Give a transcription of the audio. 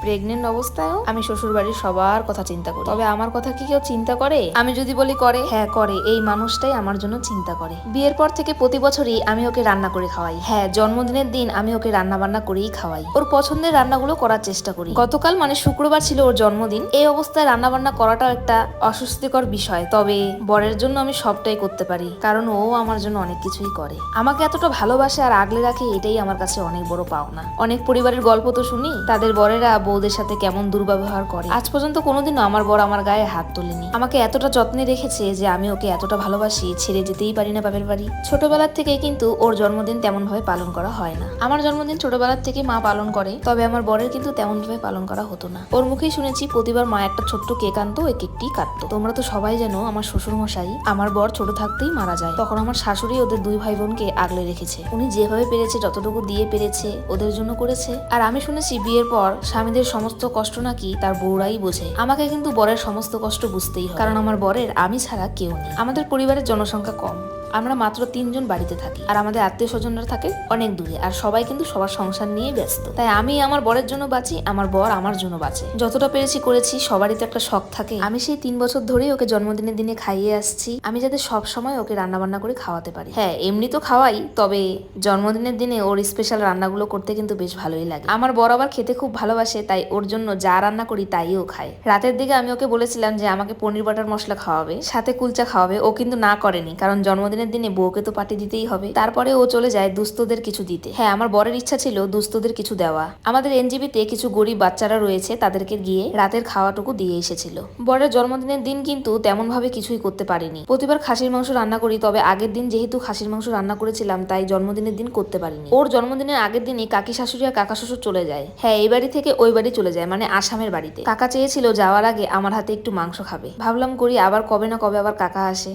Pregnant অবস্থায়ও আমি শ্বশুর বাড়ির সবার কথা চিন্তা করি। তবে আমার কথা কি কেউ চিন্তা করে? আমি যদি বলি করে হ্যাঁ করে। এই মানুষটাই আমার জন্য চিন্তা করে। বিয়ের পর থেকে প্রতি বছরই আমি ওকে রান্না করে খাওয়াই। হ্যাঁ জন্মদিনের দিন আমি ওকে রান্না বান্না করেই খাওয়াই। ওর পছন্দের রান্নাগুলো করার চেষ্টা করি। গতকাল মানে শুক্রবার ছিল ওর জন্মদিন। এই অবস্থায় রান্না বান্না করাটাও একটা অস্বস্তিকর বিষয়। তবে বরের জন্য আমি সবটাই করতে পারি। কারণ ও আমার জন্য অনেক কিছুই করে। আমাকে এতটা ভালোবাসে আর আগলে রাখে এটাই আমার কাছে অনেক বড় পাওনা। অনেক পরিবারের গল্প তো শুনি, তাদের বরেরা বউদের সাথে কেমন দুর্ব্যবহার করে। আজ পর্যন্ত কোনোদিনও আমার বর আমার গায়ে হাত তোলেনি। আমাকে এতটা যত্নে রেখেছে যে আমি ওকে এতটা ভালোবাসি, ছেড়ে যেতেই পারি না বাপের বাড়ি। ছোটবেলার থেকে কিন্তু ওর জন্মদিন তেমন ভাবে পালন করা হয় না। আমার জন্মদিন ছোটবেলার থেকে মা পালন করে, তবে আমার বরের কিন্তু তেমন ভাবে পালন করা হতো না। ওর মুখেই শুনেছি প্রতিবার মা একটা ছোট্ট কেক আনতো ওই কেকটি কাটতো। তোমরা তো সবাই জানো আমার শ্বশুর মশাই আমার বর ছোট থাকতেই মারা যায়। তখন আমার শাশুড়ি ওদের দুই ভাই বোনকে আগলে রেখেছে। উনি যেভাবে পেরেছে, যতটুকু দিয়ে পেরেছে, ওদের জন্য করেছে। আর আমি শুনেছি বিয়ের পর স্বামীদের সমস্ত কষ্ট নাকি তার বউরাই বোঝে। আমাকে কিন্তু বরের সমস্ত কষ্ট বুঝতেই হয় কারণ আমার বরের আমি ছাড়া কেউ নেই। আমাদের পরিবারের জনসংখ্যা কম। আমরা মাত্র তিনজন বাড়িতে থাকি। আর আমাদের আত্মীয় স্বজনরা থাকে অনেক দূরে। আর সবাই কিন্তু সবার সংসার নিয়ে ব্যস্ত। তাই আমি আমার বরের জন্য বাঁচি, আমার বর আমার জন্য বাঁচে। যতটা পেরেছি করেছি, সবারই তো একটা শখ থাকে। আমি সেই তিন বছর ধরেই ওকে জন্মদিনের দিনে খাইয়ে আসছি। আমি যাতে সব সময় ওকে রান্না বান্না করে খাওয়াতে পারি। হ্যাঁ এমনি তো খাওয়াই, তবে জন্মদিনের দিনে ওর স্পেশাল রান্নাগুলো করতে কিন্তু বেশ ভালোই লাগে। আমার বর আবার খেতে খুব ভালোবাসে, তাই ওর জন্য যা রান্না করি তাই ও খায়। রাতের দিকে আমি ওকে বলেছিলাম যে, আমাকে পনির বাটার মশলা খাওয়াবে, সাথে কুলচা খাওয়াবে। ও কিন্তু না করেনি, কারণ জন্মদিনের দিনে বউকে তো পার্টি দিতেই হবে। তারপরে ও চলে যায় দুস্থদের কিছু দিতে। হ্যাঁ আমার বরের ইচ্ছা ছিল দুস্থদের কিছু দেওয়া। আমাদের এনজিবিতে কিছু গরিব বাচ্চারা রয়েছে, তাদেরকে গিয়ে রাতের খাওয়াটুকু দিয়ে এসেছিল। বরের জন্মদিনের দিন কিন্তু তেমন ভাবে কিছুই করতে পারিনি। প্রতিবার খাসির মাংস রান্না করি, তবে আগের দিন যেহেতু খাসির মাংস রান্না করেছিলাম, তাই জন্মদিনের দিন করতে পারিনি। ওর জন্মদিনের আগের দিনই কাকি শাশুড়ি আর কাকা শ্বশুর চলে যায়। হ্যাঁ এই বাড়ি থেকে ওই বাড়ি চলে যায় মানে আসামের বাড়িতে। কাকা চেয়েছিল যাওয়ার আগে আমার হাতে একটু মাংস খাবে। ভাবলাম করি আবার কবে না কবে আবার কাকা আসে।